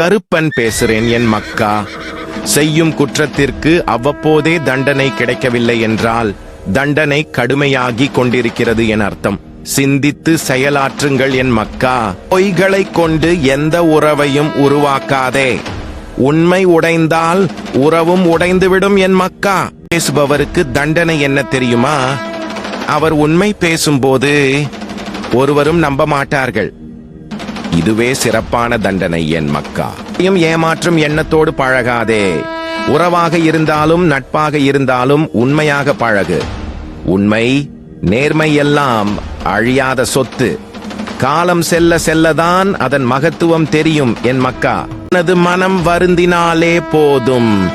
கருப்பன் பேசுறேன் என் மக்கா. செய்யும் குற்றத்திற்கு அவ்வப்போதே தண்டனை கிடைக்கவில்லை என்றால் தண்டனை கடுமையாகி கொண்டிருக்கிறது என் அர்த்தம். சிந்தித்து செயலாற்றுங்கள் என் மக்கா. பொய்களை கொண்டு எந்த உறவையும் உருவாக்காதே. உண்மை உடைந்தால் உறவும் உடைந்துவிடும் என் மக்கா. பேசுபவருக்கு தண்டனை என்ன தெரியுமா? அவர் உண்மை பேசும்போது ஒருவரும் நம்ப மாட்டார்கள். இதுவே சிறப்பான தண்டனை என் மக்கா. ஏமாற்றும் எண்ணத்தோடு பழகாதே. உறவாக இருந்தாலும் நட்பாக இருந்தாலும் உண்மையாக பழகு. உண்மை நேர்மை எல்லாம் அழியாத சொத்து. காலம் செல்ல செல்லதான் அதன் மகத்துவம் தெரியும் என் மக்கா. உனது மனம் வருந்தினாலே போதும்.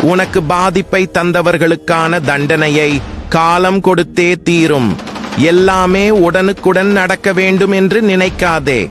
உனக்கு பாதிப்பை தந்தவர்களுக்கான தண்டனையை காலம் கொடுத்தே தீரும். எல்லாமே உடனுக்குடன் நடக்க வேண்டும் என்று நினைக்காதே.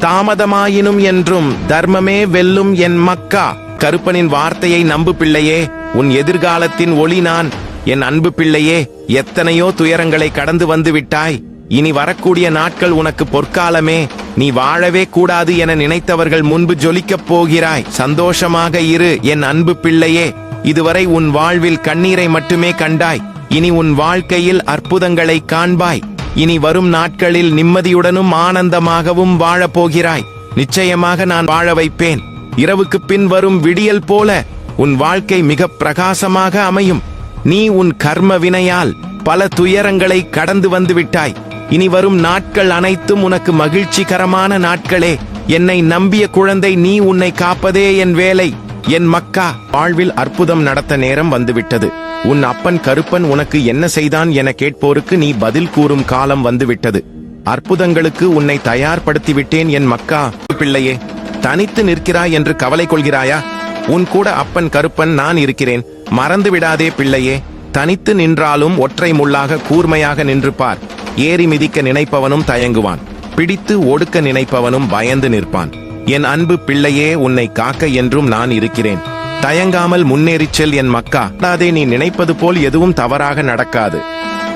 தாமதமாயினும் என்றும் தர்மமே வெல்லும் என் மக்கா. கருப்பனின் வார்த்தையை நம்பு பிள்ளையே உன் எதிர்காலத்தின் ஒளி நான். என் அன்பு பிள்ளையே எத்தனையோ துயரங்களை கடந்து வந்து விட்டாய். இனி வரக்கூடிய நாட்கள் உனக்கு பொற்காலமே. நீ வாழவே கூடாது என நினைத்தவர்கள் முன்பு ஜொலிக்கப் போகிறாய். சந்தோஷமாக இரு என் அன்பு பிள்ளையே. இதுவரை உன் வாழ்வில் கண்ணீரை மட்டுமே கண்டாய். இனி உன் வாழ்க்கையில் அற்புதங்களை காண்பாய். இனி வரும் நாட்களில் நிம்மதியுடனும் ஆனந்தமாகவும் வாழப்போகிறாய். நிச்சயமாக நான் வாழ வைப்பேன். இரவுக்கு பின் வரும் விடியல் போல உன் வாழ்க்கை மிக பிரகாசமாக அமையும். நீ உன் கர்ம வினையால் பல துயரங்களை கடந்து வந்து விட்டாய். இனி வரும் நாட்கள் அனைத்தும் உனக்கு மகிழ்ச்சிகரமான நாட்களே. என்னை நம்பிய குழந்தை நீ உன்னை காப்பதே என் வேலை. என் மக்கா வாழ்வில் அற்புதம் நடத்த நேரம் வந்துவிட்டது. உன் அப்பன் கருப்பன் உனக்கு என்ன செய்தான் என கேட்போருக்கு நீ பதில் கூறும் காலம் வந்துவிட்டது. அற்புதங்களுக்கு உன்னை தயார்படுத்தி விட்டேன் என் மக்கா. பிள்ளையே தனித்து நிற்கிறாய் என்று கவலை கொள்கிறாயா? உன் கூட அப்பன் கருப்பன் நான் இருக்கிறேன். மறந்து விடாதே பிள்ளையே தனித்து நின்றாலும் ஒற்றை முள்ளாக கூர்மையாக நின்று பார். ஏறி மிதிக்க நினைப்பவனும் தயங்குவான். பிடித்து ஒடுக்க நினைப்பவனும் பயந்து நிற்பான். என் அன்பு பிள்ளையே உன்னை காக்க என்றும் நான் இருக்கிறேன். தயங்காமல் முன்னேறிச் செல் என் மக்கா. அதை நீ நினைப்பது போல் எதுவும் தவறாக நடக்காது.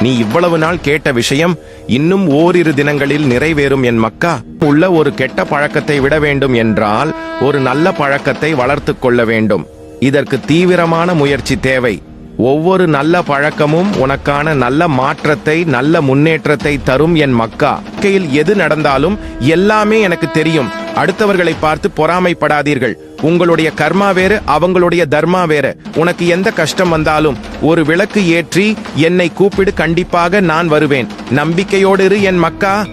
நீ இவ்வளவு நாள் கேட்ட விஷயம் இன்னும் ஓரிரு தினங்களில் நிறைவேறும் என் மக்கா. உள்ள ஒரு கெட்ட பழக்கத்தை விட வேண்டும் என்றால் ஒரு நல்ல பழக்கத்தை வளர்த்து கொள்ள வேண்டும். இதற்கு தீவிரமான முயற்சி தேவை. ஒவ்வொரு நல்ல பழக்கமும் உனக்கான நல்ல மாற்றத்தை நல்ல முன்னேற்றத்தை தரும் என் மக்கா. எது நடந்தாலும் எல்லாமே எனக்கு தெரியும். அடுத்தவர்களை பார்த்து பொறாமைப்படாதீர்கள். உங்களுடைய கர்மா வேறு அவங்களுடைய தர்மா வேறு. உனக்கு எந்த கஷ்டம் வந்தாலும் ஒரு விளக்கு ஏற்றி என்னை கூப்பிடு கண்டிப்பாக நான் வருவேன். நம்பிக்கையோடு இரு என் மக்கா.